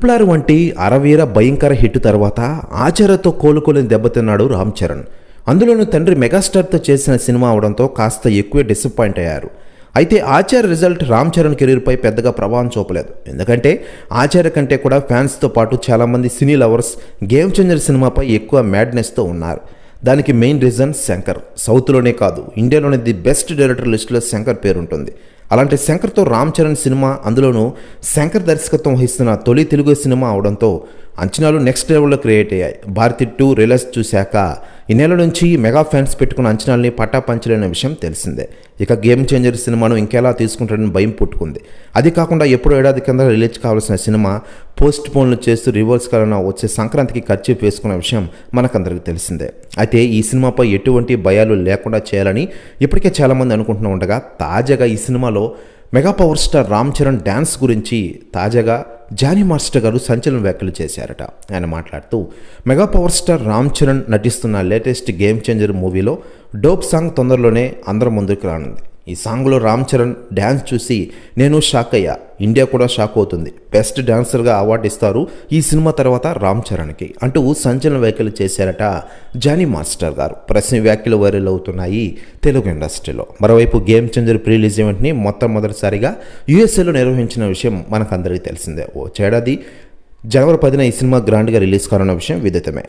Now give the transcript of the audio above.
Triple వంటి అరవీర భయంకర hit తర్వాత ఆచార్యతో కోలుకోలేని దెబ్బతిన్నాడు రామ్ చరణ్. అందులోనూ తండ్రి మెగాస్టార్తో చేసిన సినిమా అవడంతో కాస్త ఎక్కువే డిసప్పాయింట్ అయ్యారు. అయితే ఆచార్య రిజల్ట్ రామ్ చరణ్ కెరీర్పై పెద్దగా ప్రభావం చూపలేదు. ఎందుకంటే ఆచార్య కంటే కూడా ఫ్యాన్స్తో పాటు చాలామంది సినీ లవర్స్ గేమ్ చేంజర్ సినిమాపై ఎక్కువ మ్యాడ్నెస్తో ఉన్నారు. దానికి మెయిన్ రీజన్ శంకర్. సౌత్లోనే కాదు ఇండియాలోనే ది బెస్ట్ డైరెక్టర్ లిస్టులో శంకర్ పేరుంటుంది. అలాంటి శంకర్తో రామ్ చరణ్ సినిమా అందులోనూ శంకర్ దర్శకత్వం వహిస్తున్న తొలి తెలుగు సినిమా అవడంతో అంచనాలు నెక్స్ట్ లెవెల్లో క్రియేట్ అయ్యాయి. భారతి టూ రిలస్ చూశాక ఈ నెల నుంచి మెగా ఫ్యాన్స్ పెట్టుకున్న అంచనాల్ని పట్టాపంచలేని విషయం తెలిసిందే. ఇక గేమ్ చేంజర్ సినిమాను ఇంకెలా తీసుకుంటాడని భయం పుట్టుకుంది. అది కాకుండా ఎప్పుడో ఏడాది కింద రిలీజ్ కావాల్సిన సినిమా పోస్ట్ పోన్లు చేస్తూ రివర్స్ కలన వచ్చే సంక్రాంతికి ఖర్చు వేసుకున్న విషయం మనకందరికీ తెలిసిందే. అయితే ఈ సినిమాపై ఎటువంటి భయాలు లేకుండా చేయాలని ఇప్పటికే చాలామంది అనుకుంటూ ఉండగా తాజాగా ఈ సినిమాలో mega power star Ram Charan dance గురించి తాజాగా జానీ మాస్టర్ గారు సంచలన వ్యాఖ్యలు చేశారట. ఆయన మాట్లాడుతూ mega power star Ram Charan నటిస్తున్న లేటెస్ట్ గేమ్ చేంజర్ మూవీలో డోప్ సాంగ్ తొందరలోనే అందరం ముందుకు రానుంది. ఈ సాంగ్లో రామ్ చరణ్ డ్యాన్స్ చూసి నేను షాక్ అయ్యా. ఇండియా కూడా షాక్ అవుతుంది. బెస్ట్ డాన్సర్గా అవార్డు ఇస్తారు ఈ సినిమా తర్వాత రామ్ చరణ్కి అంటూ సంచలన వ్యాఖ్యలు చేశారట జానీ మాస్టర్ గారు. ప్రశ్న వ్యాఖ్యలు వైరల్ అవుతున్నాయి తెలుగు ఇండస్ట్రీలో. మరోవైపు గేమ్ చేంజర్ ప్రీలీజ్ ఈవెంట్ని మొట్టమొదటిసారిగా యూఎస్ఏలో నిర్వహించిన విషయం మనకందరికీ తెలిసిందే. ఓ చేడాది జనవరి పదిన ఈ సినిమా గ్రాండ్గా రిలీజ్ కానున్న విషయం విదితమే.